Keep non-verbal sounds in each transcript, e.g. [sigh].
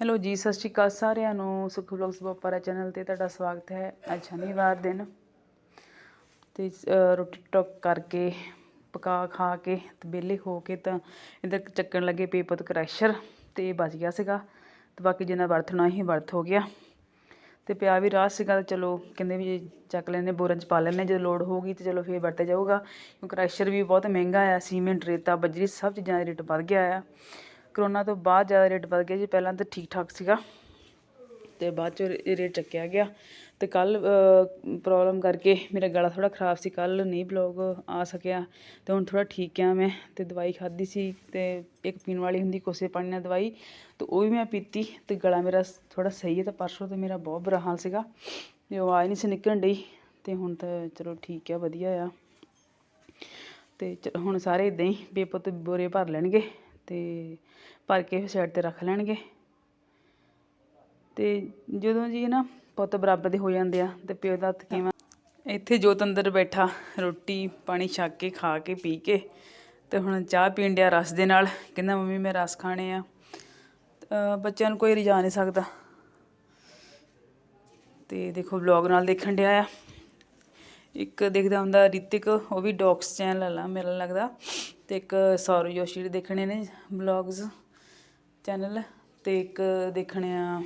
Hello ਜੀ, ਸਤਿ ਸ਼੍ਰੀ ਅਕਾਲ ਸਾਰਿਆਂ ਨੂੰ। ਸੁਖ ਵਲੌਗਸ ਬੋਪਾਰਾ ਚੈਨਲ ਤੇ ਤੁਹਾਡਾ ਸਵਾਗਤ ਹੈ ਅੱਜ ਸ਼ਨੀਵਾਰ ਦਿਨ। ਤੇ ਰੋਟੀ ਟੋਕ ਕਰਕੇ, ਪਕਾ ਖਾ ਕੇ ਤੇ ਵਿਹਲੇ ਹੋ ਕੇ ਤਾਂ ਇੱਧਰ ਚੱਕਣ ਲੱਗੇ ਪੇਪਰ ਕਰੈਸ਼ਰ ਤੇ ਬਚ ਗਿਆ ਸੀਗਾ। ਤੇ ਬਾਕੀ ਜਿੰਨਾ ਵਰਤ ਹੋਣਾ ਸੀ, ਵਰਤ ਹੋ ਗਿਆ। ਤੇ ਪਿਆ ਵੀ ਰਾਹ ਸੀਗਾ ਤਾਂ ਚਲੋ ਕਹਿੰਦੇ ਵੀ ਜੇ ਚੱਕ ਲੈਨੇ ਬੋਰਾਂ 'ਚ ਪਾ ਲੈਨੇ ਜਦੋਂ ਲੋਡ ਹੋਊਗੀ ਤੇ ਚਲੋ ਫੇਰ ਵਰਤਿਆ ਜਾਊਗਾ। ਕਿਉਂਕਿ ਕਰੈਸ਼ਰ ਵੀ ਬਹੁਤ ਮਹਿੰਗਾ ਆ ਸੀਮੈਂਟ, ਰੇਤਾ, ਬਜਰੀ ਸਭ ਚੀਜ਼ਾਂ ਦਾ ਰੇਟ ਵੱਧ ਗਿਆ ਆ। ਕਰੋਨਾ ਤੋਂ ਬਾਅਦ ਜ਼ਿਆਦਾ ਰੇਟ ਵੱਧ ਗਿਆ ਜੀ, ਪਹਿਲਾਂ ਤਾਂ ਠੀਕ ਠਾਕ ਸੀਗਾ ਅਤੇ ਬਾਅਦ 'ਚੋਂ ਇਹ ਰੇਟ ਚੱਕਿਆ ਗਿਆ ਅਤੇ ਕੱਲ੍ਹ ਪ੍ਰੋਬਲਮ ਕਰਕੇ ਮੇਰਾ ਗਲਾ ਥੋੜ੍ਹਾ ਖਰਾਬ ਸੀ, ਕੱਲ੍ਹ ਨਹੀਂ ਬਲੋਗ ਆ ਸਕਿਆ ਅਤੇ ਹੁਣ ਥੋੜ੍ਹਾ ਠੀਕ ਆ ਮੈਂ ਅਤੇ ਦਵਾਈ ਖਾਧੀ ਸੀ ਅਤੇ ਇੱਕ ਪੀਣ ਵਾਲੀ ਹੁੰਦੀ ਕੋਸੇ ਪਾਣੀ ਨਾਲ ਦਵਾਈ ਅਤੇ ਉਹ ਵੀ ਮੈਂ ਪੀਤੀ ਅਤੇ ਗਲਾ ਮੇਰਾ ਥੋੜ੍ਹਾ ਸਹੀ ਹੈ ਤਾਂ ਪਰਸੋਂ ਤਾਂ ਮੇਰਾ ਬਹੁਤ ਬੁਰਾ ਹਾਲ ਸੀਗਾ ਤੇ ਆਵਾਜ਼ ਨਹੀਂ ਸੀ ਨਿਕਲਣ ਡਈ ਅਤੇ ਹੁਣ ਤਾਂ ਚਲੋ ਠੀਕ ਆ, ਵਧੀਆ ਆ ਅਤੇ ਚ- ਹੁਣ ਸਾਰੇ ਇਦਾਂ ਹੀ ਬੇਪੁੱਤ ਬੋਰੇ ਭਰ ਲੈਣਗੇ। ਅਤੇ ਭਰ ਕੇ ਸਾਈਡ ਤੇ ਰੱਖ ਲੈਣਗੇ। ਅਤੇ ਜਦੋਂ ਜੀ ਨਾ ਪੁੱਤ ਬਰਾਬਰ ਦੇ ਹੋ ਜਾਂਦੇ ਆ ਅਤੇ ਪਿਓ ਦਾ ਹੱਥ ਕਿਵੇਂ? ਇੱਥੇ ਜੋਤ ਅੰਦਰ ਬੈਠਾ, ਰੋਟੀ ਪਾਣੀ ਛੱਕ ਕੇ, ਖਾ ਕੇ, ਪੀ ਕੇ ਤੇ ਹੁਣ ਚਾਹ ਪੀਣ ਡਿਆ ਰਸ ਦੇ ਨਾਲ। ਕਹਿੰਦਾ, ਮੰਮੀ, ਮੈਂ ਰਸ ਖਾਣੇ ਆ। ਬੱਚਿਆਂ ਨੂੰ ਕੋਈ ਰਿਜਾ ਨਹੀਂ ਸਕਦਾ। ਤੇ ਦੇਖੋ ਵਲੌਗ ਨਾਲ ਦੇਖਣ ਡਿਆ ਆ। ਇੱਕ ਦੇਖਦਾ ਹੁੰਦਾ ਰਿਤਿਕ, ਉਹ ਵੀ ਡੌਗਸ ਚੈਨਲ ਆ ਮੇਰਾ ਲੱਗਦਾ ਤੇ ਇੱਕ ਸੌਰਵ ਜੋਸ਼ੀ ਦੇ ਦੇਖਣੇ ਨੇ ਵਲੌਗਸ ਚੈਨਲ ਤੇ ਇੱਕ ਦੇਖਣੇ ਆ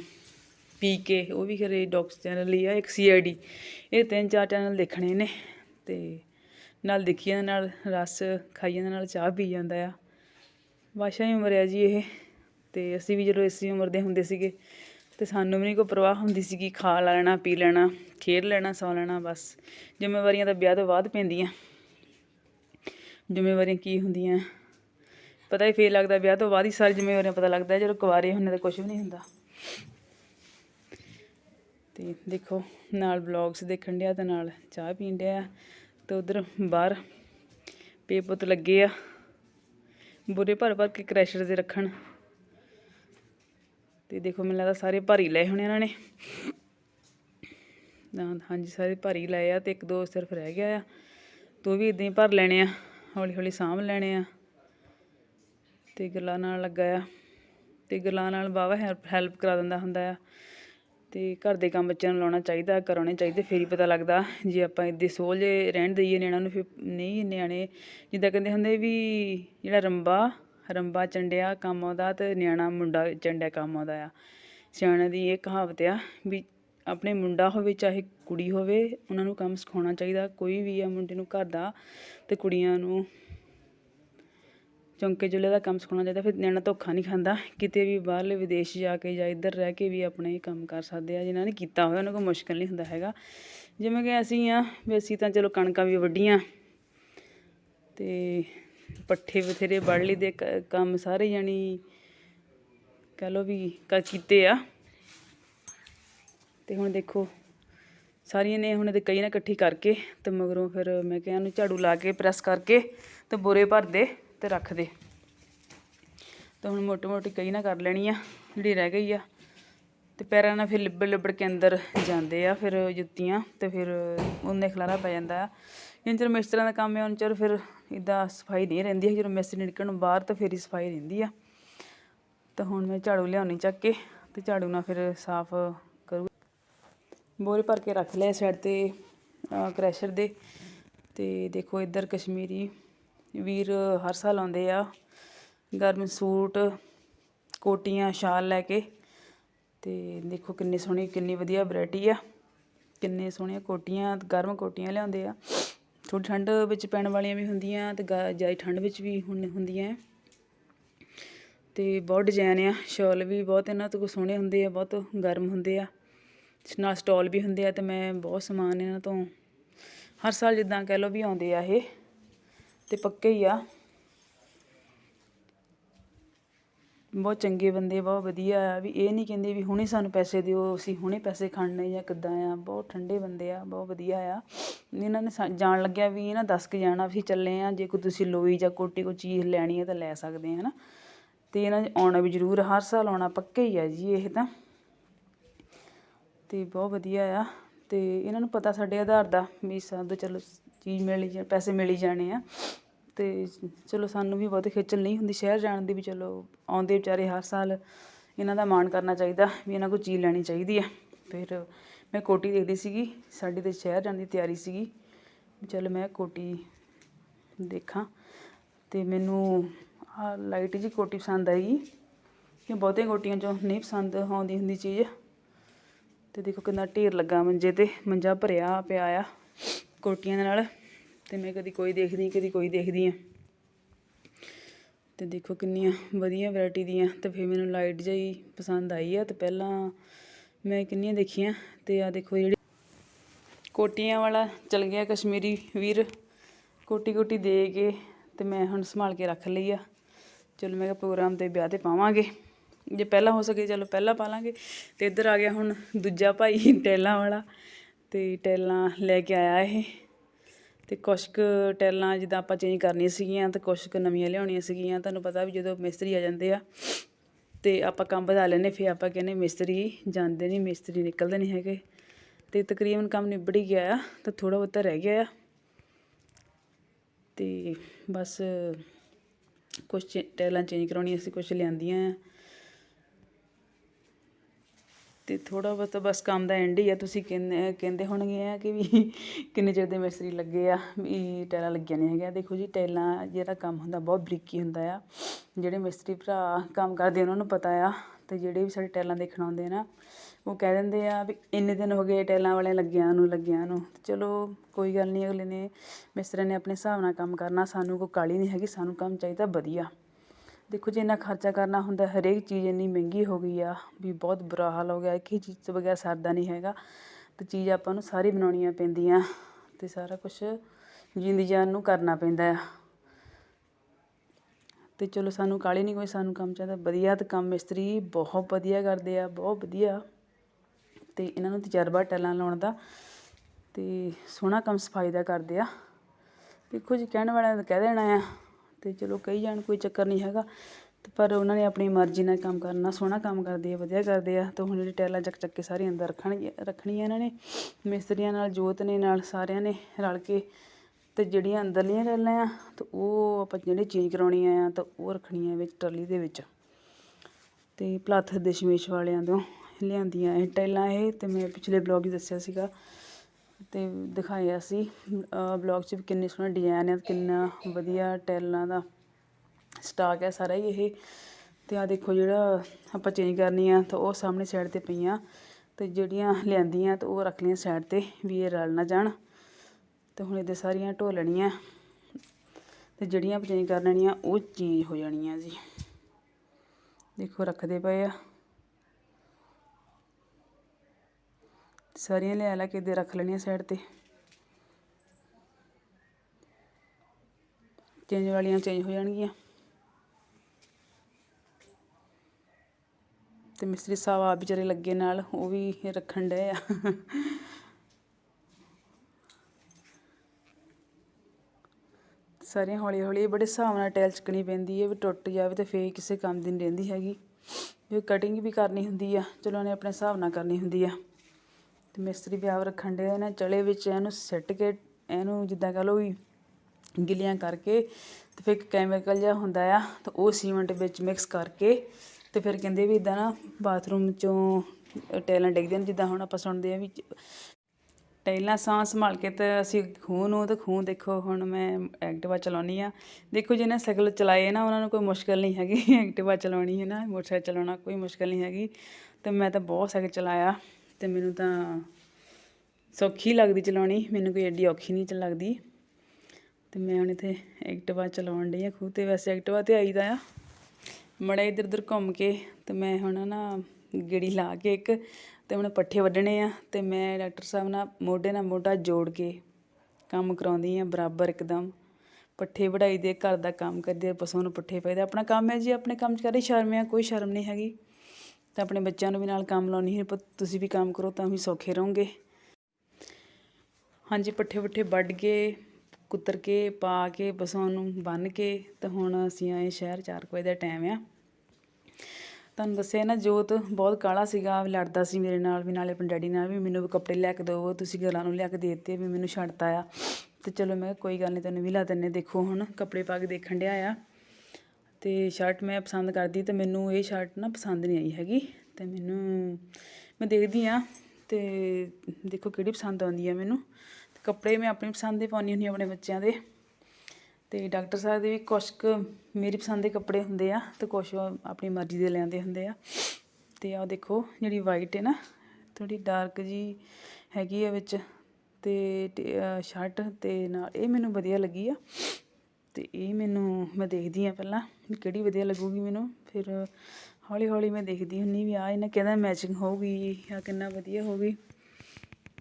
ਪੀਕੇ ਉਹ ਵੀ ਖਰੇ ਡੌਗਸ ਚੈਨਲ ਹੀ ਆ, ਇੱਕ ਸੀਆਈਡੀ ਇਹ ਤਿੰਨ ਚਾਰ ਚੈਨਲ ਦੇਖਣੇ ਨੇ ਤੇ ਨਾਲ ਦੇਖੀ ਜਾਂਦੇ ਨਾਲ ਰਸ ਖਾਈ ਜਾਂਦੇ ਨਾਲ ਚਾਹ ਪੀ ਜਾਂਦਾ ਆ। ਵਾਸ਼ਾ ਹੀ ਉਮਰ ਆ ਜੀ ਇਹ ਤੇ ਅਸੀਂ ਵੀ ਜਦੋਂ ਇਸੇ ਉਮਰ ਦੇ ਹੁੰਦੇ ਸੀਗੇ ਅਤੇ ਸਾਨੂੰ ਵੀ ਨਹੀਂ ਕੋਈ ਪਰਵਾਹ ਹੁੰਦੀ ਸੀਗੀ, ਖਾ ਲੈਣਾ, ਪੀ ਲੈਣਾ, ਖੇਡ ਲੈਣਾ, ਸੌ ਲੈਣਾ, ਬਸ। ਜ਼ਿੰਮੇਵਾਰੀਆਂ ਤਾਂ ਵਿਆਹ ਤੋਂ ਬਾਅਦ ਪੈਂਦੀਆਂ। ਜ਼ਿੰਮੇਵਾਰੀਆਂ ਕੀ ਹੁੰਦੀਆਂ? ਪਤਾ ਹੀ ਫੇਰ ਲੱਗਦਾ, ਵਿਆਹ ਤੋਂ ਬਾਅਦ ਹੀ ਸਾਰੀ ਜ਼ਿੰਮੇਵਾਰੀਆਂ ਪਤਾ ਲੱਗਦਾ, ਜਦੋਂ ਕੁਆਰੇ ਹੁੰਦੇ ਤਾਂ ਕੁਝ ਵੀ ਨਹੀਂ ਹੁੰਦਾ। ਤੇ ਦੇਖੋ, ਨਾਲ ਵਲੌਗਸ ਦੇਖਣ ਡਿਆ ਤੇ ਨਾਲ ਚਾਹ ਪੀਣ ਡਿਆ ਤੇ ਉਧਰ ਬਾਹਰ ਪੇਪੁੱਤ ਲੱਗੇ ਆ। ਬੁਰੇ ਭਰ ਭਰ ਕੇ ਕ੍ਰੈਸ਼ਰ ਦੇ ਰੱਖਣ। ਤੇ ਦੇਖੋ ਮੈਨੂੰ ਲੱਗਦਾ ਸਾਰੇ ਭਾਰੀ ਲਏ ਹੋਣੇ ਇਹਨਾਂ ਨੇ। ਤਾਂ ਹਾਂਜੀ, ਸਾਰੇ ਭਾਰੀ ਲਏ ਆ ਤੇ ਇੱਕ ਦੋ ਸਿਰਫ ਰਹਿ ਗਿਆ ਆ। ਤੋ ਵੀ ਇਦਾਂ ਹੀ ਭਰ ਲੈਣੇ ਆ, ਹੌਲੀ ਹੌਲੀ ਸਾਂਭ ਲੈਣੇ ਆ। ਤੇ ਗੱਲਾਂ ਨਾਲ ਲੱਗਾ ਆ। ਤੇ ਗੱਲਾਂ ਨਾਲ ਵਾਹਵਾ ਹੈਲਪ ਕਰਾ ਦਿੰਦਾ ਹੁੰਦਾ ਆ। ਤੇ ਘਰ ਦੇ ਕੰਮ ਬੱਚਿਆਂ ਨੂੰ ਲਾਉਣਾ ਚਾਹੀਦਾ ਕਰਾਉਣੇ ਚਾਹੀਦੇ, ਫੇਰ ਹੀ ਪਤਾ ਲੱਗਦਾ ਜੇ ਆਪਾਂ ਇੱਦੇ ਸੋਝੇ ਰਹਿਣ ਦਈਏ ਨਿਆਣਿਆਂ ਨੂੰ, ਫਿਰ ਨਹੀਂ, ਨਿਆਣੇ ਜਿੱਦਾਂ ਕਹਿੰਦੇ ਹੁੰਦੇ ਵੀ ਜਿਹੜਾ ਰੰਬਾ ਰੰਬਾ ਚੰਡਿਆ ਕੰਮ ਆਉਂਦਾ ਤੇ ਨਿਆਣਾ ਮੁੰਡਾ ਚੰਡਿਆ ਕੰਮ ਆਉਂਦਾ ਆ। ਸਿਆਣਿਆਂ ਦੀ ਇਹ ਕਹਾਵਤ ਆ ਵੀ ਆਪਣੇ ਮੁੰਡਾ ਹੋਵੇ, ਚਾਹੇ ਕੁੜੀ ਹੋਵੇ, ਉਹਨਾਂ ਨੂੰ ਕੰਮ ਸਿਖਾਉਣਾ ਚਾਹੀਦਾ। ਕੋਈ ਵੀ ਆ ਮੁੰਡੇ ਨੂੰ ਘਰ ਦਾ ਅਤੇ ਕੁੜੀਆਂ ਨੂੰ ਚੌਂਕੇ ਚੁੱਲ੍ਹੇ ਦਾ ਕੰਮ ਸਿਖਾਉਣਾ ਚਾਹੀਦਾ। ਫਿਰ ਨਿਆਣਾ ਧੋਖਾ ਨਹੀਂ ਖਾਂਦਾ। ਕਿਤੇ ਵੀ ਬਾਹਰਲੇ ਵਿਦੇਸ਼ ਜਾ ਕੇ ਜਾਂ ਇੱਧਰ ਰਹਿ ਕੇ ਵੀ ਆਪਣੇ ਇਹ ਕੰਮ ਕਰ ਸਕਦੇ ਆ। ਜਿਨ੍ਹਾਂ ਨੇ ਕੀਤਾ ਹੋਇਆ ਉਹਨਾਂ ਕੋਲ ਮੁਸ਼ਕਲ ਨਹੀਂ ਹੁੰਦਾ ਹੈਗਾ। ਜਿਵੇਂ ਕਿ ਅਸੀਂ ਆ, ਵੀ ਅਸੀਂ ਤਾਂ ਚਲੋ ਕਣਕਾਂ ਵੀ ਵੱਢੀਆਂ ਤੇ ਪੱਠੇ ਬਥੇਰੇ ਵੱਢ ਲਈ ਦੇ ਕ- ਕੰਮ ਸਾਰੇ ਜਾਣੀ ਕਹਿ ਲਓ ਵੀ ਕ, ਕੀਤੇ ਆ। ਤੇ ਹੁਣ ਦੇਖੋ, ਸਾਰੀਆਂ ਨੇ ਹੁਣ ਤੇ ਕਈ ਨਾ ਇਕੱਠੀ ਕਰਕੇ ਤੇ ਮਗਰੋਂ ਫਿਰ ਮੈਂ ਕਿਹਾ ਇਹਨੂੰ ਝਾੜੂ ਲਾ ਕੇ ਪ੍ਰੈਸ ਕਰਕੇ ਤੇ ਬੋਰੇ ਭਰ ਦੇ ਤੇ ਰੱਖ ਦੇ। ਤੇ ਹੁਣ ਮੋਟੀ ਮੋਟੀ ਕਈ ਨਾ ਕਰ ਲੈਣੀ ਆ, ਜਿਹੜੀ ਰਹਿ ਗਈ ਆ। ਤੇ ਪੈਰਾਂ ਨਾਲ ਫਿਰ ਲਿਬੜ ਲਿਬੜ ਕੇ ਅੰਦਰ ਜਾਂਦੇ ਆ ਫਿਰ ਜੁੱਤੀਆਂ ਤੇ ਫਿਰ ਉਹਨੇ ਖਲਾਰਾ ਪੈ ਜਾਂਦਾ। ਆ ਜਿੰਨ ਚਿਰ ਮਿਸਤਰੀਆਂ ਦਾ ਕੰਮ ਹੈ ਉਨ ਚਿਰ ਫਿਰ ਇਦਾਂ ਸਫ਼ਾਈ ਨਹੀਂ ਰਹਿੰਦੀ ਹੈ ਜਦੋਂ ਮਿਸਤਰੀ ਨਿਕਲਣ ਬਾਹਰ ਤਾਂ ਫਿਰ ਹੀ ਸਫ਼ਾਈ ਰਹਿੰਦੀ ਆ। ਤਾਂ ਹੁਣ ਮੈਂ ਝਾੜੂ ਲਿਆਉਣੀ ਚੱਕ ਕੇ ਤੇ ਝਾੜੂ ਨਾਲ ਫਿਰ ਸਾਫ਼ ਕਰੂ। ਬੋਰੇ ਭਰ ਕੇ ਰੱਖ ਲਿਆ ਸਾਈਡ ਤੇ, ਅਹ ਕ੍ਰੈਸ਼ਰ ਦੇ। ਤੇ ਦੇਖੋ ਇੱਧਰ ਕਸ਼ਮੀਰੀ ਵੀਰ ਹਰ ਸਾਲ ਆਉਂਦੇ ਆ। ਗਰਮ ਸੂਟ, ਕੋਟੀਆਂ, ਸ਼ਾਲ ਲੈ ਕੇ। ਤੇ ਦੇਖੋ ਕਿੰਨੀ ਸੋਹਣੀ, ਕਿੰਨੀ ਵਧੀਆ ਵੈਰਾਈਟੀ ਆ। ਕਿੰਨੇ ਸੋਹਣੀਆਂ ਕੋਟੀਆਂ, ਗਰਮ ਕੋਟੀਆਂ ਲਿਆਉਂਦੇ ਆ। ਥੋੜੀ ਠੰਡ ਵਿੱਚ ਪੈਣ ਵਾਲੀਆਂ ਵੀ ਹੁੰਦੀਆਂ ਅਤੇ ਗਾ- ਜ਼ਿਆਦਾ ਠੰਡ ਵਿੱਚ ਵੀ ਹੁੰ, ਹੁੰਦੀਆਂ ਅਤੇ ਬਹੁਤ ਡਿਜ਼ਾਇਨ ਆ, ਸ਼ੋਲ ਵੀ ਬਹੁਤ ਇਹਨਾਂ ਤੋਂ ਸੋਹਣੇ ਹੁੰਦੇ ਆ, ਬਹੁਤ ਗਰਮ ਹੁੰਦੇ ਆ। ਨਾਲ ਸਟੋਲ ਵੀ ਹੁੰਦੇ ਆ ਅਤੇ ਮੈਂ ਬਹੁਤ ਸਮਾਨ ਇਹਨਾਂ ਤੋਂ ਹਰ ਸਾਲ ਜਿੱਦਾਂ ਕਹਿ ਲਓ ਵੀ ਆਉਂਦੇ ਆ ਇਹ। ਅਤੇ ਪੱਕੇ ਹੀ ਆ। ਬਹੁਤ ਚੰਗੇ ਬੰਦੇ ਬਹੁਤ ਵਧੀਆ ਆ, ਵੀ ਇਹ ਨਹੀਂ ਕਹਿੰਦੇ ਵੀ ਹੁਣੇ ਸਾਨੂੰ ਪੈਸੇ ਦਿਓ, ਅਸੀਂ ਹੁਣੇ ਪੈਸੇ ਖਾਣੇ ਜਾਂ ਕਿੱਦਾਂ ਆ, ਬਹੁਤ ਠੰਡੇ ਬੰਦੇ ਆ, ਬਹੁਤ ਵਧੀਆ ਆ। ਇਹਨਾਂ ਨੇ ਸਾ- ਜਾਣ ਲੱਗਿਆ ਵੀ ਨਾ ਦੱਸ ਕੇ ਜਾਣਾ ਵੀ ਚੱਲੇ ਆ, ਜੇ ਕੋਈ ਤੁਸੀਂ ਲੋਈ ਜਾਂ ਕੋਟੀ ਕੋਈ ਚੀਜ਼ ਲੈਣੀ ਹੈ ਤਾਂ ਲੈ ਸਕਦੇ ਆ, ਹਨਾ। ਤੇ ਇਹਨਾਂ ਨੇ ਆਉਣਾ ਵੀ ਜ਼ਰੂਰ ਹਰ ਸਾਲ ਆਉਣਾ ਪੱਕੇ ਹੀ ਆ ਜੀ ਇਹ ਤਾਂ। ਤੇ ਬਹੁਤ ਵਧੀਆ ਆ, ਤੇ ਇਹਨਾਂ ਨੂੰ ਪਤਾ ਸਾਡੇ ਆਧਾਰ ਦਾ ਵੀ ਸਾਨੂੰ ਚਲੋ ਚੀਜ਼ ਮਿਲ ਹੀ ਜਾ, ਪੈਸੇ ਮਿਲ ਹੀ ਜਾਣੇ ਆ। ਅਤੇ ਚਲੋ ਸਾਨੂੰ ਵੀ ਬਹੁਤੀ ਖੇਚਲ ਨਹੀਂ ਹੁੰਦੀ ਸ਼ਹਿਰ ਜਾਣ ਦੀ ਵੀ ਚਲੋ ਆਉਂਦੇ ਵਿਚਾਰੇ ਹਰ ਸਾਲ ਇਹਨਾਂ ਦਾ ਮਾਣ ਕਰਨਾ ਚਾਹੀਦਾ ਵੀ ਇਹਨਾਂ ਕੋਲ ਚੀਜ਼ ਲੈਣੀ ਚਾਹੀਦੀ ਹੈ ਫਿਰ ਮੈਂ ਕੋਟੀ ਦੇਖਦੀ ਸੀਗੀ, ਸਾਡੇ ਤਾਂ ਸ਼ਹਿਰ ਜਾਣ ਦੀ ਤਿਆਰੀ ਸੀਗੀ। ਚਲੋ ਮੈਂ ਕੋਟੀ ਦੇਖਾਂ ਅਤੇ ਮੈਨੂੰ ਆ ਲਾਈਟ ਜੀ ਕੋਟੀ ਪਸੰਦ ਆਈ ਕਿ ਬਹੁਤੀਆਂ ਕੋਟੀਆਂ ਚੋਂ ਨਹੀਂ ਪਸੰਦ ਆਉਂਦੀ ਹੁੰਦੀ ਚੀਜ਼। ਅਤੇ ਦੇਖੋ ਕਿੰਨਾ ਢੇਰ ਲੱਗਾ ਮੰਜੇ ਤੇ, ਮੰਜਾ ਭਰਿਆ ਪਿਆ ਆ ਕੋਟੀਆਂ ਦੇ ਨਾਲ। ਤੇ ਮੈਂ ਕਦੀ ਕੋਈ ਦੇਖਦੀ ਕਦੀ ਕੋਈ ਦੇਖਦੀ ਆ ਤੇ ਦੇਖੋ ਕਿੰਨੀਆਂ ਵਧੀਆ ਵੈਰਾਈਟੀ ਦੀਆਂ ਤੇ ਫਿਰ ਮੈਨੂੰ ਲਾਈਟ ਜਿਹੀ ਪਸੰਦ ਆਈ ਆ ਤੇ ਪਹਿਲਾਂ ਮੈਂ ਕਿੰਨੀਆਂ ਦੇਖੀਆਂ ਤੇ ਆ ਦੇਖੋ ਜਿਹੜੀ ਕੋਟੀਆਂ ਵਾਲਾ ਚਲ ਗਿਆ ਕਸ਼ਮੀਰੀ ਵੀਰ, ਕੋਟੀ ਕੋਟੀ ਦੇ ਕੇ ਤੇ ਮੈਂ ਹੁਣ ਸੰਭਾਲ ਕੇ ਰੱਖ ਲਈ ਆ। ਚਲੋ ਮੈਂ ਕਿਹਾ ਪ੍ਰੋਗਰਾਮ ਤੇ ਵਿਆਹ ਤੇ ਪਾਵਾਂਗੇ। ਜੇ ਪਹਿਲਾਂ ਹੋ ਸਕੇ ਚਲੋ ਪਹਿਲਾਂ ਪਾ ਲਾਂਗੇ। ਤੇ ਇੱਧਰ ਆ ਗਿਆ ਹੁਣ ਦੂਜਾ ਭਾਈ ਟੈਲਾਂ ਵਾਲਾ ਤੇ ਟੈਲਾਂ ਲੈ ਕੇ ਆਇਆ ਇਹ। ਅਤੇ ਕੁਛ ਕੁ ਟੈਲਾਂ ਜਿੱਦਾਂ ਆਪਾਂ ਚੇਂਜ ਕਰਨੀਆਂ ਸੀਗੀਆਂ ਤੇ ਕੁਛ ਕੁ ਨਵੀਆਂ ਲਿਆਉਣੀਆਂ ਸੀਗੀਆਂ, ਤੁਹਾਨੂੰ ਪਤਾ ਵੀ ਜਦੋਂ ਮਿਸਤਰੀ ਆ ਜਾਂਦੇ ਆ ਅਤੇ ਆਪਾਂ ਕੰਮ ਵਧਾ ਲੈਂਦੇ, ਫਿਰ ਆਪਾਂ ਕਹਿੰਦੇ ਮਿਸਤਰੀ ਜਾਂਦੇ ਨਹੀਂ, ਮਿਸਤਰੀ ਨਿਕਲਦੇ ਨਹੀਂ ਹੈਗੇ। ਅਤੇ ਤਕਰੀਬਨ ਕੰਮ ਨਿਬੜ ਹੀ ਗਿਆ ਆ, ਤਾਂ ਥੋੜ੍ਹਾ ਬਹੁਤਾ ਰਹਿ ਗਿਆ ਆ। ਅਤੇ ਬਸ ਕੁਛ ਚੇ- ਟੈਲਾਂ ਚੇਂਜ ਕਰਾਉਣੀਆਂ ਸੀ, ਕੁਛ ਲਿਆਂਦੀਆਂ ਆ। ਅਤੇ ਥੋੜ੍ਹਾ ਬਹੁਤ ਬਸ ਕੰਮ ਦਾ ਐਂਡ ਹੀ ਆ। ਤੁਸੀਂ ਕਹਿੰਦੇ ਕਹਿੰਦੇ ਹੋਣਗੇ ਆ ਕਿ ਵੀ ਕਿੰਨੇ ਚਿਰ ਦੇ ਮਿਸਤਰੀ ਲੱਗੇ ਆ, ਵੀ ਟਾਇਲਾਂ ਲੱਗੀਆਂ ਨਹੀਂ ਹੈਗੀਆਂ। ਦੇਖੋ ਜੀ, ਟੈਲਾਂ ਜਿਹੜਾ ਕੰਮ ਹੁੰਦਾ ਬਹੁਤ ਬਰੀਕੀ ਹੁੰਦਾ ਆ। ਜਿਹੜੇ ਮਿਸਤਰੀ ਭਰਾ ਕੰਮ ਕਰਦੇ ਉਹਨਾਂ ਨੂੰ ਪਤਾ ਆ। ਅਤੇ ਜਿਹੜੇ ਵੀ ਸਾਡੇ ਟੈਲਾਂ ਦੇਖਣ ਆਉਂਦੇ ਆ ਨਾ, ਉਹ ਕਹਿ ਦਿੰਦੇ ਆ ਵੀ ਇੰਨੇ ਦਿਨ ਹੋ ਗਏ ਟੈਲਾਂ ਵਾਲਿਆਂ ਲੱਗਿਆਂ ਨੂੰ ਲੱਗਿਆਂ ਨੂੰ। ਚਲੋ, ਕੋਈ ਗੱਲ ਨਹੀਂ, ਅਗਲੇ ਨੇ ਮਿਸਤਰੀ ਨੇ ਆਪਣੇ ਹਿਸਾਬ ਨਾਲ ਕੰਮ ਕਰਨਾ। ਸਾਨੂੰ ਕੋਈ ਕਾਹਲੀ ਨਹੀਂ ਹੈਗੀ, ਸਾਨੂੰ ਕੰਮ ਚਾਹੀਦਾ ਵਧੀਆ। ਦੇਖੋ ਜੀ ਇੰਨਾ ਖਰਚਾ ਕਰਨਾ ਹੁੰਦਾ, ਹਰੇਕ ਚੀਜ਼ ਇੰਨੀ ਮਹਿੰਗੀ ਹੋ ਗਈ ਆ, ਵੀ ਬਹੁਤ ਬੁਰਾ ਹਾਲ ਹੋ ਗਿਆ, ਇੱਕ ਹੀ ਚੀਜ਼ ਤੋਂ ਬਗੈਰ ਸਰਦਾ ਨਹੀਂ ਹੈਗਾ ਅਤੇ ਚੀਜ਼ ਆਪਾਂ ਨੂੰ ਸਾਰੀ ਬਣਾਉਣੀਆਂ ਪੈਂਦੀਆਂ ਅਤੇ ਸਾਰਾ ਕੁਛ ਜਿੰਦੀ ਜਾਨ ਨੂੰ ਕਰਨਾ ਪੈਂਦਾ ਆ। ਅਤੇ ਚਲੋ ਸਾਨੂੰ ਕਾਹਲੀ ਨਹੀਂ ਕੋਈ, ਸਾਨੂੰ ਕੰਮ ਚਾਹੀਦਾ, ਵਧੀਆ ਤੇ ਕੰਮ ਮਿਸਤਰੀ ਬਹੁਤ ਵਧੀਆ ਕਰਦੇ ਆ, ਬਹੁਤ ਵਧੀਆ। ਅਤੇ ਇਹਨਾਂ ਨੂੰ ਤਜਰਬਾ ਟੈਲਾਂ ਲਾਉਣ ਦਾ ਅਤੇ ਸੋਹਣਾ ਕੰਮ ਸਫ਼ਾਈ ਦਾ ਕਰਦੇ ਆ। ਦੇਖੋ ਜੀ, ਕਹਿਣ ਵਾਲਿਆਂ ਨੇ ਕਹਿ ਦੇਣਾ ਆ ਅਤੇ ਚਲੋ ਕਈ ਜਾਣ ਕੋਈ ਚੱਕਰ ਨਹੀਂ ਹੈਗਾ। ਅਤੇ ਪਰ ਉਹਨਾਂ ਨੇ ਆਪਣੀ ਮਰਜ਼ੀ ਨਾਲ ਕੰਮ ਕਰਨਾ ਸੋਹਣਾ ਕੰਮ ਕਰਦੇ ਆ, ਵਧੀਆ ਕਰਦੇ ਆ। ਤੇ ਹੁਣ ਜਿਹੜੀ ਟੈਲਾਂ ਚੱਕ ਚੱਕ ਕੇ ਸਾਰੀ ਅੰਦਰ ਰੱਖਣ ਰੱਖਣੀਆਂ ਇਹਨਾਂ ਨੇ। ਮਿਸਤਰੀਆਂ ਨਾਲ, ਜੋਤ ਨੇ ਨਾਲ, ਸਾਰਿਆਂ ਨੇ ਰਲ ਕੇ ਅਤੇ ਜਿਹੜੀਆਂ ਅੰਦਰਲੀਆਂ ਟਾਈਲਾਂ ਆ, ਤੇ ਉਹ ਆਪਾਂ ਜਿਹੜੇ ਚੇਂਜ ਕਰਾਉਣੀਆਂ ਆ, ਤਾਂ ਉਹ ਰੱਖਣੀਆਂ ਵਿੱਚ, ਟਰਾਲੀ ਦੇ ਵਿੱਚ। ਅਤੇ ਪਲਾਥ ਦਸ਼ਮੇਸ਼ ਵਾਲਿਆਂ ਤੋਂ ਲਿਆਂਦੀਆਂ ਇਹ ਟੈਲਾਂ ਇਹ ਅਤੇ ਮੈਂ ਪਿਛਲੇ ਬਲੌਗ 'ਚ ਦੱਸਿਆ ਸੀਗਾ ਅਤੇ ਦਿਖਾਇਆ ਸੀ ਬਲੌਗ 'ਚ ਵੀ ਕਿੰਨੇ ਸੋਹਣੇ ਡਿਜ਼ਾਇਨ ਆ, ਕਿੰਨਾ ਵਧੀਆ ਟੈਲਾਂ ਦਾ ਸਟਾਕ ਹੈ ਸਾਰਾ ਹੀ ਇਹ। ਅਤੇ ਆਹ ਦੇਖੋ ਜਿਹੜਾ ਆਪਾਂ ਚੇਂਜ ਕਰਨੀ ਆ, ਤਾਂ ਉਹ ਸਾਹਮਣੇ ਸਾਈਡ ਤੇ ਪਈਆਂ। ਅਤੇ ਜਿਹੜੀਆਂ ਲਿਆਂਦੀਆਂ, ਤਾਂ ਉਹ ਰੱਖ ਲਈਆਂ ਸਾਈਡ ਤੇ, ਵੀ ਇਹ ਰਲ ਨਾ ਜਾਣ। ਅਤੇ ਹੁਣ ਇਹਦੇ ਸਾਰੀਆਂ ਢੋ ਲੈਣੀਆਂ ਤੇ ਜਿਹੜੀਆਂ ਚੇਂਜ ਕਰ ਲੈਣੀਆਂ, ਉਹ ਚੇਂਜ ਹੋ ਜਾਣੀਆਂ ਜੀ। ਦੇਖੋ, ਰੱਖਦੇ ਪਏ ਆ। ਸਾਰੀਆਂ ਲਿਆ ਲੈ ਕੇ ਦੇ, ਰੱਖ ਲੈਣੀਆਂ ਸਾਈਡ ਤੇ। ਚੇਂਜ ਵਾਲੀਆਂ ਚੇਂਜ ਹੋ ਜਾਣਗੀਆਂ। ਤੇ ਮਿਸਤਰੀ ਸਾਹਿਬ ਆ ਵਿਚਾਰੇ ਲੱਗੇ ਨਾਲ, ਉਹ ਵੀ ਰੱਖਣ ਡਏ ਆ। ਸਾਰੀਆਂ ਹੌਲੀ ਹੌਲੀ ਬੜੇ ਹਿਸਾਬ ਨਾਲ ਟੈਲ ਚਕਣੀ ਪੈਂਦੀ ਹੈ ਵੀ ਟੁੱਟ ਜਾਵੇ ਤੇ ਫੇਰ ਕਿਸੇ ਕੰਮ ਦੀ ਨਹੀਂ ਰਹਿੰਦੀ ਹੈਗੀ। ਵੀ ਕਟਿੰਗ ਵੀ ਕਰਨੀ ਹੁੰਦੀ ਆ, ਚਲੋ ਉਹਨੇ ਆਪਣੇ ਹਿਸਾਬ ਨਾਲ ਕਰਨੀ ਹੁੰਦੀ ਆ। ਅਤੇ ਮਿਸਤਰੀ ਵੀ ਆਪ ਰੱਖਣ ਦੇ ਇਹਨਾਂ ਚਲੇ ਵਿੱਚ, ਇਹਨੂੰ ਸਿੱਟ ਕੇ, ਇਹਨੂੰ ਜਿੱਦਾਂ ਕਹ ਲਓ ਵੀ ਗਿੱਲੀਆਂ ਕਰਕੇ ਤੇ ਫਿਰ ਕੈਮੀਕਲ ਜਿਹਾ ਹੁੰਦਾ ਆ, ਤੇ ਉਹ ਸੀਮੈਂਟ ਵਿੱਚ ਮਿਕਸ ਕਰਕੇ ਤੇ ਫਿਰ ਕਹਿੰਦੇ ਵੀ ਇਦਾਂ ਨਾ ਬਾਥਰੂਮ ਚੋਂ ਟੈਲਾਂ ਡਿੱਗਦੀਆਂ ਨੇ, ਜਿੱਦਾਂ ਹੁਣ ਆਪਾਂ ਸੁਣਦੇ ਆ ਵੀ ਟੈਲਾਂ ਸਾਂ ਸੰਭਾਲ ਕੇ ਤੇ ਅਸੀਂ ਖੂਹ ਨੂੰ, ਤੇ ਖੂਹ ਦੇਖੋ ਹੁਣ ਮੈਂ ਐਕਟਿਵਾ ਚਲਾਉਣੀ ਆ। ਦੇਖੋ ਜਿਹਨੇ ਸਾਈਕਲ ਚਲਾਏ ਨਾ, ਉਹਨਾਂ ਨੂੰ ਕੋਈ ਮੁਸ਼ਕਲ ਨਹੀਂ ਹੈਗੀ, ਐਕਟਿਵਾ ਚਲਾਉਣੀ ਹੈ ਨਾ, ਮੋਟਰਸਾਈਕਲ ਚਲਾਉਣਾ ਕੋਈ ਮੁਸ਼ਕਲ ਨਹੀਂ ਹੈਗੀ, ਤੇ ਮੈਂ ਤਾਂ ਬਹੁਤ ਸਾਈਕਲ ਚਲਾਇਆ। ਅਤੇ ਮੈਨੂੰ ਤਾਂ ਸੌਖੀ ਲੱਗਦੀ ਚਲਾਉਣੀ, ਮੈਨੂੰ ਕੋਈ ਐਡੀ ਔਖੀ ਨਹੀਂ ਲੱਗਦੀ। ਅਤੇ ਮੈਂ ਹੁਣ ਇੱਥੇ ਐਕਟਿਵਾ ਚਲਾਉਣ ਡਈ ਆ ਖੂਹ ਤੇ, ਵੈਸੇ ਐਕਟਿਵਾ ਤੇ ਆਈਦਾ ਆ। ਮੜਾ ਇੱਧਰ ਉੱਧਰ ਘੁੰਮ ਕੇ ਅਤੇ ਮੈਂ ਹੁਣ ਨਾ ਗੇੜੀ ਲਾ ਕੇ ਇੱਕ ਅਤੇ ਹੁਣ ਪੱਠੇ ਵੱਢਣੇ ਆ ਅਤੇ ਮੈਂ ਡਾਕਟਰ ਸਾਹਿਬ ਨਾਲ ਮੋਢੇ ਨਾਲ ਮੋਢਾ ਜੋੜ ਕੇ ਕੰਮ ਕਰਾਉਂਦੀ ਆ ਬਰਾਬਰ ਇੱਕਦਮ। ਪੱਠੇ ਵਢਾਈ ਦੇ, ਘਰ ਦਾ ਕੰਮ ਕਰਦੇ ਪਸੂ ਨੂੰ ਪੱਠੇ ਪਾਈਦੇ। ਆਪਣਾ ਕੰਮ ਹੈ ਜੀ, ਆਪਣੇ ਕੰਮ 'ਚ ਕਰੀ ਸ਼ਰਮ ਆ, ਕੋਈ ਸ਼ਰਮ ਨਹੀਂ ਹੈਗੀ। ਤਾਂ ਆਪਣੇ ਬੱਚਿਆਂ ਨੂੰ ਵੀ ਨਾਲ ਕੰਮ ਲਾਉਣੀ ਹੈ, ਪੁੱਤ, ਤੁਸੀਂ ਵੀ ਕੰਮ ਕਰੋ, ਤਾਂ ਵੀ ਸੌਖੇ ਰਹੋਗੇ। ਹਾਂਜੀ, ਪੱਠੇ ਪੁੱਠੇ ਵੱਢ ਕੇ, ਕੁੱਤਰ ਕੇ, ਪਾ ਕੇ, ਪਸ਼ੂਆਂ ਨੂੰ ਬੰਨ੍ਹ ਕੇ, ਤੇ ਹੁਣ ਅਸੀਂ ਆਏ ਸ਼ਹਿਰ 4 ਵਜੇ ਦਾ ਟਾਈਮ ਆ। ਤੁਹਾਨੂੰ ਦੱਸਿਆ ਨਾ, ਜੋਤ ਬਹੁਤ ਕਾਲਾ ਸੀਗਾ ਲੜਦਾ ਸੀ ਮੇਰੇ ਨਾਲ, ਵੀ ਨਾਲੇ ਆਪਣੇ ਡੈਡੀ ਨਾਲ ਵੀ, ਮੈਨੂੰ ਵੀ ਕੱਪੜੇ ਲੈ ਕੇ ਦਿਓ, ਤੁਸੀਂ ਘਰਾਂ ਨੂੰ ਲਿਆ ਕੇ ਦੇ ਦਿੱਤੇ, ਵੀ ਮੈਨੂੰ ਛੱਡਤਾ ਆ। ਤੇ ਚਲੋ ਮੈਂ ਕਿਹਾ, ਕੋਈ ਗੱਲ ਨਹੀਂ ਤੈਨੂੰ ਵੀ ਲਾ ਦਿੰਨੇ ਦੇਖੋ ਹੁਣ, ਕੱਪੜੇ ਪਾ ਕੇ ਦੇਖਣ ਡਿਆ ਆ। ਅਤੇ ਸ਼ਰਟ ਮੈਂ ਪਸੰਦ ਕਰਦੀ ਅਤੇ ਮੈਨੂੰ ਇਹ ਸ਼ਰਟ ਨਾ ਪਸੰਦ ਨਹੀਂ ਆਈ ਹੈਗੀ ਅਤੇ ਮੈਨੂੰ, ਮੈਂ ਦੇਖਦੀ ਹਾਂ ਅਤੇ ਦੇਖੋ ਕਿਹੜੀ ਪਸੰਦ ਆਉਂਦੀ ਆ ਮੈਨੂੰ। ਅਤੇ ਕੱਪੜੇ ਮੈਂ ਆਪਣੀ ਪਸੰਦ ਦੇ ਪਾਉਂਦੀ ਹੁੰਦੀ ਹਾਂ ਆਪਣੇ ਬੱਚਿਆਂ ਦੇ। ਅਤੇ ਡਾਕਟਰ ਸਾਹਿਬ ਦੇ ਵੀ ਕੁਛ ਕੁ ਮੇਰੀ ਪਸੰਦ ਦੇ ਕੱਪੜੇ ਹੁੰਦੇ ਆ ਅਤੇ ਕੁਛ ਆਪਣੀ ਮਰਜ਼ੀ ਦੇ ਲਿਆਂਦੇ ਹੁੰਦੇ ਆ। ਅਤੇ ਆਹ ਦੇਖੋ ਜਿਹੜੀ ਵਾਈਟ ਹੈ ਨਾ, ਥੋੜ੍ਹੀ ਡਾਰਕ ਜੀ ਹੈਗੀ ਆ ਵਿੱਚ ਅਤੇ ਸ਼ਰਟ ਅਤੇ ਨਾਲ ਇਹ ਮੈਨੂੰ ਵਧੀਆ ਲੱਗੀ ਆ। ਅਤੇ ਇਹ ਮੈਨੂੰ ਮੈਂ ਦੇਖਦੀ ਹਾਂ ਪਹਿਲਾਂ ਵੀ ਕਿਹੜੀ ਵਧੀਆ ਲੱਗੂਗੀ ਮੈਨੂੰ। ਫਿਰ ਹੌਲੀ ਹੌਲੀ ਮੈਂ ਦੇਖਦੀ ਹੁੰਦੀ ਵੀ ਆਹ ਇਹਨਾਂ ਕਿਹਦਾ ਮੈਚਿੰਗ ਹੋਊਗੀ ਜਾਂ ਕਿੰਨਾ ਵਧੀਆ ਹੋਊਗੀ।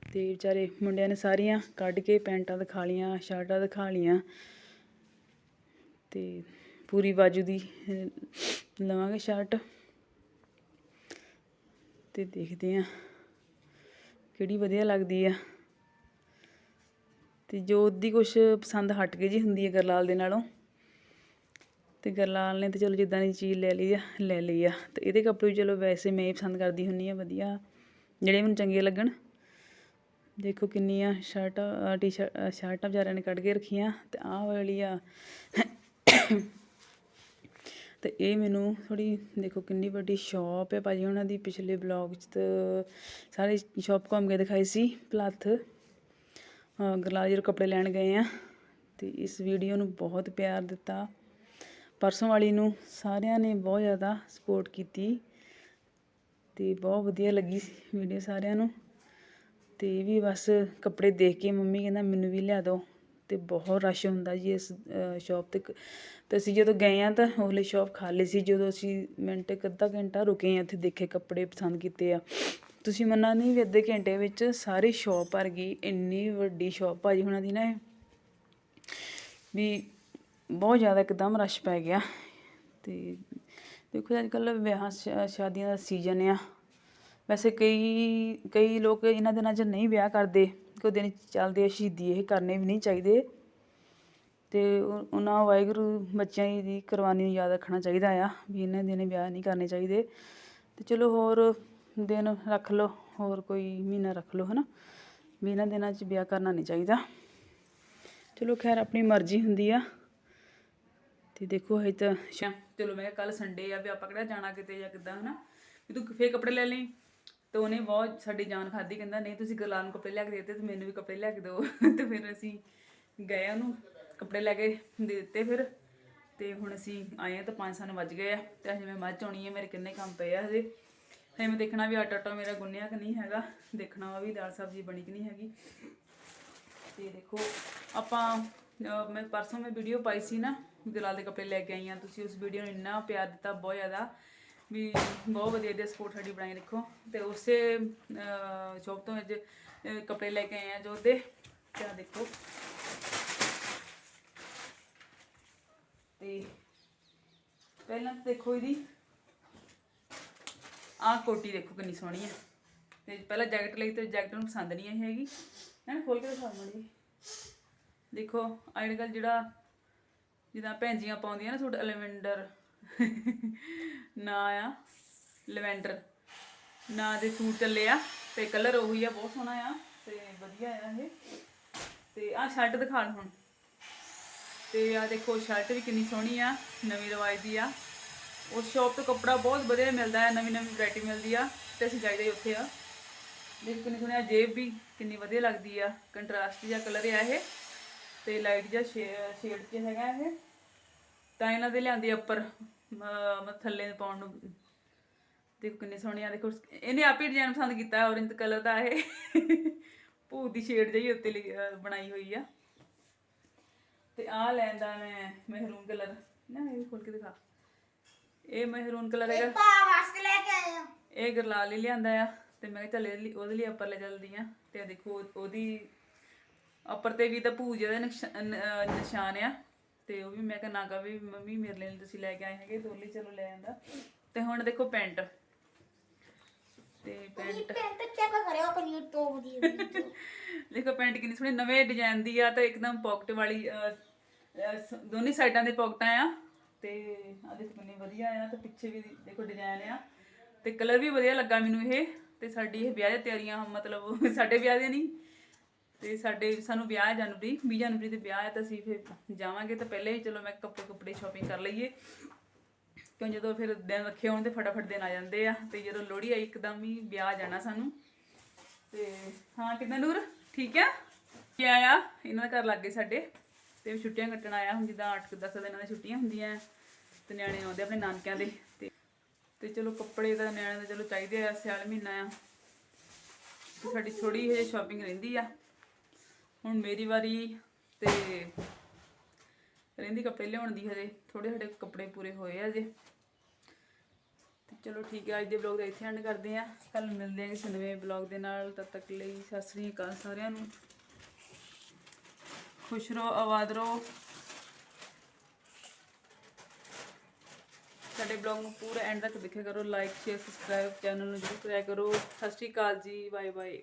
ਅਤੇ ਵਿਚਾਰੇ ਮੁੰਡਿਆਂ ਨੇ ਸਾਰੀਆਂ ਕੱਢ ਕੇ ਪੈਂਟਾਂ ਦਿਖਾ ਲਈਆਂ, ਸ਼ਰਟਾਂ ਦਿਖਾ ਲਈਆਂ। ਅਤੇ ਪੂਰੀ ਬਾਜੂ ਦੀ ਲਵਾਂਗੇ ਸ਼ਰਟ ਅਤੇ ਦੇਖਦੇ ਹਾਂ ਕਿਹੜੀ ਵਧੀਆ ਲੱਗਦੀ ਆ। ਅਤੇ ਜੋ ਉਹਦੀ ਕੁਛ ਪਸੰਦ ਹਟ ਕੇ ਜਿਹੀ ਹੁੰਦੀ ਹੈ ਗਰਲਾਲ ਦੇ ਨਾਲੋਂ। ਅਤੇ ਗਰਲਾਲ ਨੇ ਤਾਂ ਚਲੋ ਜਿੱਦਾਂ ਦੀ ਚੀਜ਼ ਲੈ ਲਈ ਆ, ਲੈ ਲਈ ਆ। ਅਤੇ ਇਹਦੇ ਕੱਪੜੇ ਵੀ ਚਲੋ ਵੈਸੇ ਮੈਂ ਹੀ ਪਸੰਦ ਕਰਦੀ ਹੁੰਦੀ ਹਾਂ, ਵਧੀਆ। ਜਿਹੜੇ ਮੈਨੂੰ ਚੰਗੇ ਲੱਗਣ। ਦੇਖੋ ਕਿੰਨੀਆਂ ਸ਼ਰਟਾਂ ਟੀ-ਸ਼ਰਟ ਸ਼ਰਟਾਂ ਵਿਚਾਰਿਆਂ ਨੇ ਕੱਢ ਕੇ ਰੱਖੀਆਂ। ਅਤੇ ਆਹ ਵਾਲੀ ਆ। ਅਤੇ ਇਹ ਮੈਨੂੰ ਥੋੜ੍ਹੀ, ਦੇਖੋ ਕਿੰਨੀ ਵੱਡੀ ਸ਼ਾਪ ਹੈ ਭਾਜੀ ਉਹਨਾਂ ਦੀ। ਪਿਛਲੇ ਬਲੌਗ 'ਚ ਤਾਂ ਸਾਰੇ ਸ਼ਾਪ ਘੁੰਮ ਕੇ ਦਿਖਾਈ ਸੀ, ਪਲੱਥ। ਗਰਲਾਲ ਜੀ ਕੱਪੜੇ ਲੈਣ ਗਏ ਆ ਅਤੇ ਇਸ ਵੀਡੀਓ ਨੂੰ ਬਹੁਤ ਪਿਆਰ ਦਿੱਤਾ। ਪਰਸੋਂ ਵਾਲੀ ਨੂੰ ਸਾਰਿਆਂ ਨੇ ਬਹੁਤ ਜ਼ਿਆਦਾ ਸਪੋਰਟ ਕੀਤੀ ਤੇ ਬਹੁਤ ਵਧੀਆ ਲੱਗੀ ਵੀਡੀਓ ਸਾਰਿਆਂ ਨੂੰ। ਤੇ ਇਹ ਵੀ ਬਸ ਕੱਪੜੇ ਦੇਖ ਕੇ ਮੰਮੀ ਕਹਿੰਦਾ, ਮੈਨੂੰ ਵੀ ਲਿਆ ਦਿਓ। ਤੇ ਬਹੁਤ ਰਸ਼ ਹੁੰਦਾ ਜੀ ਇਸ ਸ਼ਾਪ ਤੇ ਕ- ਤੇ ਅਸੀਂ ਜਦੋਂ ਗਏ ਆ ਤਾਂ ਉਹਲੇ ਸ਼ਾਪ ਖਾਲੀ ਸੀ। ਜਦੋਂ ਅਸੀਂ ਮਿੰਟ ਇੱਕ ਅੱਧਾ ਘੰਟਾ ਰੁਕੇ ਆ ਇੱਥੇ ਦੇਖੇ ਕੱਪੜੇ ਪਸੰਦ ਕੀਤੇ ਆ। ਤੁਸੀਂ ਮੰਨਣਾ ਨਹੀਂ ਵੀ ਅੱਧੇ ਘੰਟੇ ਵਿੱਚ ਸਾਰੀ ਸ਼ੋਪ ਭਰ ਗਈ, ਇੰਨੀ ਵੱਡੀ ਸ਼ਾਪ ਭਾਜੀ ਹੁਣਾਂ ਦੀ ਨਾ ਇਹ, ਵੀ ਬਹੁਤ ਜ਼ਿਆਦਾ ਇੱਕਦਮ ਰਸ਼ ਪੈ ਗਿਆ। ਅਤੇ ਦੇਖੋ ਅੱਜ ਕੱਲ੍ਹ ਵਿਆਹ ਸ਼ਾ- ਸ਼ਾਦੀਆਂ ਦਾ ਸੀਜ਼ਨ ਆ। ਵੈਸੇ ਕਈ ਕਈ ਲੋਕ ਇਹਨਾਂ ਦਿਨਾਂ 'ਚ ਨਹੀਂ ਵਿਆਹ ਕਰਦੇ। ਕੋਈ ਦਿਨ ਚੱਲਦੇ ਆ, ਸ਼ਹੀਦੀ ਇਹ ਕਰਨੇ ਵੀ ਨਹੀਂ ਚਾਹੀਦੇ। ਤੇ ਉਹਨਾਂ ਵਾਹਿਗੁਰੂ ਬੱਚਿਆਂ ਦੀ ਕੁਰਬਾਨੀ ਨੂੰ ਯਾਦ ਰੱਖਣਾ ਚਾਹੀਦਾ ਆ, ਵੀ ਇਹਨਾਂ ਦਿਨ ਵਿਆਹ ਨਹੀਂ ਕਰਨੇ ਚਾਹੀਦੇ। ਤੇ ਚਲੋ ਹੋਰ ਦਿਨ ਰੱਖ ਲਓ, ਹੋਰ ਕੋਈ ਮਹੀਨਾ ਰੱਖ ਲਓ, ਹਨਾ? ਵੀ ਇਹਨਾਂ ਦਿਨਾਂ 'ਚ ਵਿਆਹ ਕਰਨਾ ਨਹੀਂ ਚਾਹੀਦਾ। ਚਲੋ ਖੈਰ, ਆਪਣੀ ਮਰਜ਼ੀ ਹੁੰਦੀ ਆ। ਤੇ ਦੇਖੋ, ਹਜੇ ਤਾਂ ਸ਼ਾ ਚਲੋ ਮੈਂ ਕੱਲ ਸੰਡੇ ਆ, ਵੀ ਆਪਾਂ ਕਿਹੜਾ ਜਾਣਾ ਕਿਤੇ ਜਾਂ ਕਿੱਦਾਂ, ਹਨਾ? ਵੀ ਤੂੰ ਫੇਰ ਕੱਪੜੇ ਲੈ ਲਈ? ਤੇ ਉਹਨੇ ਬਹੁਤ ਸਾਡੀ ਜਾਨ ਖਾਦੀ ਕਹਿੰਦਾ, ਨਹੀਂ, ਤੁਸੀਂ ਗਲਾਂ ਨੂੰ ਕੱਪੜੇ ਲੈ ਕੇ ਦੇ ਦਿੱਤੇ, ਤੇ ਮੈਨੂੰ ਵੀ ਕੱਪੜੇ ਲੈ ਕੇ ਦਿਓ। [laughs] ਤੇ ਫਿਰ ਅਸੀਂ ਗਏ ਉਹਨੂੰ, ਕੱਪੜੇ ਲੈ ਕੇ ਦੇ ਦਿੱਤੇ ਫਿਰ। ਤੇ ਹੁਣ ਅਸੀਂ ਆਏ ਆ, ਤਾਂ ਪੰਜ ਸਾਨੂੰ ਵੱਜ ਗਏ ਆ, ਤੇ ਹਜੇ ਮੈਂ ਮੱਝ ਆਉਣੀ ਹੈ ਮੇਰੇ ਕਿੰਨੇ ਕੰਮ ਪਏ ਆ ਹਜੇ। ਫਿਰ ਮੈਂ ਦੇਖਣਾ ਵੀ ਆਟਾ ਆਟਾ ਮੇਰਾ ਗੁੰਨਿਆ ਕਿ ਨਹੀਂ ਹੈਗਾ। ਦੇਖਣਾ ਵਾ ਵੀ ਦਾਲ ਸਬਜ਼ੀ ਬਣੀ ਕਿ ਨਹੀਂ ਹੈਗੀ। ਤੇ ਦੇਖੋ, ਆਪਾਂ ਮੈਂ ਪਰਸੋਂ ਮੈਂ ਵੀਡੀਓ ਪਾਈ ਸੀ ਨਾ ਗੁਲਾਲ ਦੇ ਕੱਪੜੇ ਲੈ ਕੇ ਆਈ ਆ। ਤੁਸੀਂ ਉਸ ਵੀਡੀਓ ਨੂੰ ਇੰਨਾ ਪਿਆਰ ਦਿੱਤਾ, ਬਹੁਤ ਜ਼ਿਆਦਾ, ਵੀ ਬਹੁਤ ਵਧੀਆ ਵਧੀਆ ਸਪੋਰਟ ਸਾਡੀ ਬਣਾਈ ਰੱਖੋ ਤੇ ਉਸੇ ਸ਼ੌਪ ਤੋਂ ਅੱਜ ਕੱਪੜੇ ਲੈ ਕੇ ਆਏ ਆ ਜੋ ਦੇ ਤੇ ਦੇਖੋ। ਤੇ ਪਹਿਲਾਂ ਤਾਂ ਦੇਖੋ ਇਹਦੀ ਆਹ ਕੋਟੀ ਦੇਖੋ ਕਿੰਨੀ ਸੋਹਣੀ ਹੈ ਤੇ ਪਹਿਲਾਂ ਜੈਕਟ ਲਈ ਤੇ ਜੈਕਟ ਨੂੰ ਪਸੰਦ ਨਹੀਂ ਆਈ ਹੈਗੀ। ਮੈਂ ਖੋਲ ਕੇ ਦਿਖਾ ਮੜੀ ਦੇਖੋ ਅੱਜ ਕੱਲ੍ਹ ਜਿਹੜਾ ਜਿੱਦਾਂ ਭੈਣਜੀਆਂ ਪਾਉਂਦੀਆਂ ਨਾ ਸੂਟ ਲਵੈਂਡਰ। ਨਾ ਆ, ਲਵੈਂਡਰ। ਨਾ ਦੇ ਸੂਟ ਚੱਲੇ ਆ, ਤੇ ਕਲਰ ਉਹੀ ਆ, ਬਹੁਤ ਸੋਹਣਾ ਆ, ਤੇ ਵਧੀਆ ਆ ਇਹ। ਤੇ ਆਹ ਸ਼ਰਟ ਦਿਖਾ ਹੁਣ। ਤੇ ਆ ਦੇਖੋ ਸ਼ਰਟ ਵੀ ਕਿੰਨੀ ਸੋਹਣੀ ਆ, ਨਵੀਂ ਰਵਾਜ ਦੀ ਆ। ਉਸ ਸ਼ਾਪ ਤੋਂ ਕੱਪੜਾ ਬਹੁਤ ਵਧੀਆ ਮਿਲਦਾ ਹੈ, ਨਵੀਂ ਨਵੀਂ ਵੈਰਾਈਟੀ ਮਿਲਦੀ ਆ ਤੇ ਅਸੀਂ ਜਾਈਦਾ ਹੀ ਉੱਥੇ ਆ। ਦੇਖ ਕਿੰਨੀ ਸੋਹਣੀ ਆ ਜੇਬ ਵੀ, ਕਿੰਨੀ ਵਧੀਆ ਲੱਗਦੀ ਆ। ਕੰਟਰਾਸਟ ਜਿਹਾ ਕਲਰ ਆ ਇਹ ਤੇ ਲਾਈਟ ਜਿਹਾ ਸ਼ੇਡ 'ਚ ਹੈਗਾ ਇਹ। ਤਾਂ ਇਹਨਾਂ ਦੇ ਲਿਆਂਦੀ ਉੱਪਰ ਮ- ਥੱਲੇ ਪਾਉਣ ਨੂੰ। ਦੇਖੋ ਕਿੰਨੇ ਸੋਹਣੇ ਆ, ਦੇਖੋ, ਇਹਨੇ ਆਪ ਹੀ ਡਿਜ਼ਾਈਨ ਪਸੰਦ ਕੀਤਾ ਔਰੇਂਜ ਕਲਰ ਦਾ ਇਹ। ਭੂਤ ਦੀ ਸ਼ੇਡ ਜਿਹੀ ਉੱਤੇ ਬਣਾਈ ਹੋਈ ਆ। ਤੇ ਆਹ ਲੈਂਦਾ ਮੈਂ ਮਹਿਰੂਮ ਕਲਰ ਨਾ, ਇਹ ਵੀ ਖੋਲ ਕੇ ਦਿਖਾ। ਇਹ ਮਹਿਰੂਨ ਕਲਰ ਹੈਗਾ। ਪਾ ਵਾਸਤੇ ਲੈ ਕੇ ਆਏ ਆ। ਇਹ ਗਰਲਾਲ ਲਈ ਲਿਆਂਦਾ ਆ ਤੇ ਮੈਂ ਕਿਹਾ ਚੱਲ ਉਹਦੇ ਲਈ ਉੱਪਰ ਲੈ ਚੱਲਦੀ ਆ। ਤੇ ਦੇਖੋ ਉਹਦੀ ਉੱਪਰ ਤੇ ਵੀ ਤਾਂ ਭੂਜ ਦਾ ਨਿਸ਼ਾਨ ਆ। ਤੇ ਉਹ ਵੀ ਮੈਂ ਕਿਹਾ ਨਾ ਵੀ ਮੰਮੀ ਮੇਰੇ ਲਈ ਤੁਸੀਂ ਲੈ ਕੇ ਆਏ ਹੈਗੇ ਤੇ ਲਈ ਚਲੋ ਲੈ ਆਂਦਾ। ਤੇ ਹੁਣ ਦੇਖੋ ਪੈਂਟ। ਤੇ ਪੈਂਟ ਪੈਂਟ ਚੈੱਕ ਕਰਿਓ ਪਨੀਰ ਤੋਂ ਵਧੀਆ ਦੀ। [laughs] ਦੇਖੋ ਪੈਂਟ ਕਿੰਨੀ ਸੋਹਣੀ ਨਵੇਂ ਡਿਜ਼ਾਈਨ ਦੀ ਆ ਤਾਂ ਇੱਕਦਮ ਪਾਕਟ ਵਾਲੀ ਦੋਨੀ ਸਾਈਡਾਂ ਤੇ ਪਾਕਟਾਂ ਆ। ਤੇ ਆ ਦੇਖੋ ਕਿੰਨੀ ਵਧੀਆ ਆ ਤੇ ਪਿੱਛੇ ਵੀ ਦੇਖੋ ਡਿਜ਼ਾਈਨ ਆ ਤੇ ਕਲਰ ਵੀ ਵਧੀਆ ਲੱਗਾ ਮੈਨੂੰ ਇਹ ਤੇ ਸਾਡੀ ਇਹ ਵਿਆਹ ਦੀ ਤਿਆਰੀਆਂ ਮਤਲਬ ਸਾਡੇ ਵਿਆਹ ਦੀਆਂ ਨਹੀਂ ਤੇ ਸਾਡੇ ਸਾਨੂੰ ਵਿਆਹ ਹੈ ਜਨਵਰੀ 20 ਜਨਵਰੀ ਤੇ ਵਿਆਹ ਹੈ ਤਾਂ ਅਸੀਂ ਫਿਰ ਜਾਵਾਂਗੇ ਤਾਂ ਪਹਿਲੇ ਹੀ ਚਲੋ ਮੈਂ ਕੱਪੜੇ ਕੁਪੜੇ ਸ਼ਾਪਿੰਗ ਕਰ ਲਈਏ। ਕਿਉਂ ਜਦੋਂ ਫਿਰ ਦਿਨ ਰੱਖੇ ਹੋਣ ਤੇ ਫਟਾਫਟ ਦਿਨ ਆ ਜਾਂਦੇ ਆ ਤੇ ਜਦੋਂ ਲੋਹੜੀ ਆਈ ਇੱਕਦਮ ਹੀ ਵਿਆਹ ਜਾਣਾ ਸਾਨੂੰ। ਤੇ ਹਾਂ ਕਿੰਨਾ ਨੂਰ? ਠੀਕ ਆ? ਕੀ ਆਇਆ? ਇਹਨਾਂ ਦਾ ਘਰ ਲੱਗੇ ਸਾਡੇ। ਤੇ ਛੁੱਟੀਆਂ ਕੱਟਣ ਆਇਆ ਹੁਣ ਜਿੱਦਾਂ 8-10 ਦਿਨਾਂ ਦੀਆਂ ਛੁੱਟੀਆਂ ਹੁੰਦੀਆਂ ਤੇ ਨਿਆਣੇ ਆਉਂਦੇ ਆਪਣੇ ਨਾਨਕਿਆਂ ਦੇ, ਤੇ ਤੇ ਚਲੋ ਕੱਪੜੇ ਤਾਂ ਨਿਆਣੇ ਦਾ ਚਲੋ ਚਾਹੀਦੇ ਆ, ਸਿਆਲ ਮਹੀਨਾ ਆ। ਤੇ ਸਾਡੀ ਥੋੜੀ ਹਜੇ ਸ਼ਾਪਿੰਗ ਰਹਿੰਦੀ ਆ। ਹੁਣ ਮੇਰੀ ਵਾਰੀ ਤੇ ਰਹਿੰਦੀ ਕੱਪੜੇ ਲਿਆਉਣ ਦੀ ਹਜੇ ਥੋੜੇ ਸਾਡੇ ਕੱਪੜੇ ਪੂਰੇ ਹੋਏ ਆ ਜੇ ਤੇ ਚਲੋ ਠੀਕ ਹੈ ਅੱਜ ਦੇ ਵਲੌਗ ਦਾ ਇੱਥੇ ਐਂਡ ਕਰਦੇ ਆ। ਕੱਲ ਮਿਲਦੇ ਆ ਕਿਸੇ ਨਵੇਂ ਵਲੌਗ ਦੇ ਨਾਲ, ਤਦ ਤੱਕ ਲਈ ਸਤਿ ਸ੍ਰੀ ਅਕਾਲ ਸਾਰਿਆਂ ਨੂੰ। ਖੁਸ਼ ਰਹੋ, ਆਬਾਦ ਰਹੋ। ਸਾਡੇ ਵਲੌਗ ਨੂੰ ਪੂਰਾ ਐਂਡ ਤੱਕ ਦੇਖਿਆ ਕਰੋ ਲਾਈਕ ਸ਼ੇਅਰ ਸਬਸਕ੍ਰਾਈਬ ਚੈਨਲ ਨੂੰ ਜਰੂਰ ਕਰਿਆ ਕਰੋ। ਸਤਿ ਸ੍ਰੀ ਅਕਾਲ ਜੀ ਬਾਏ ਬਾਏ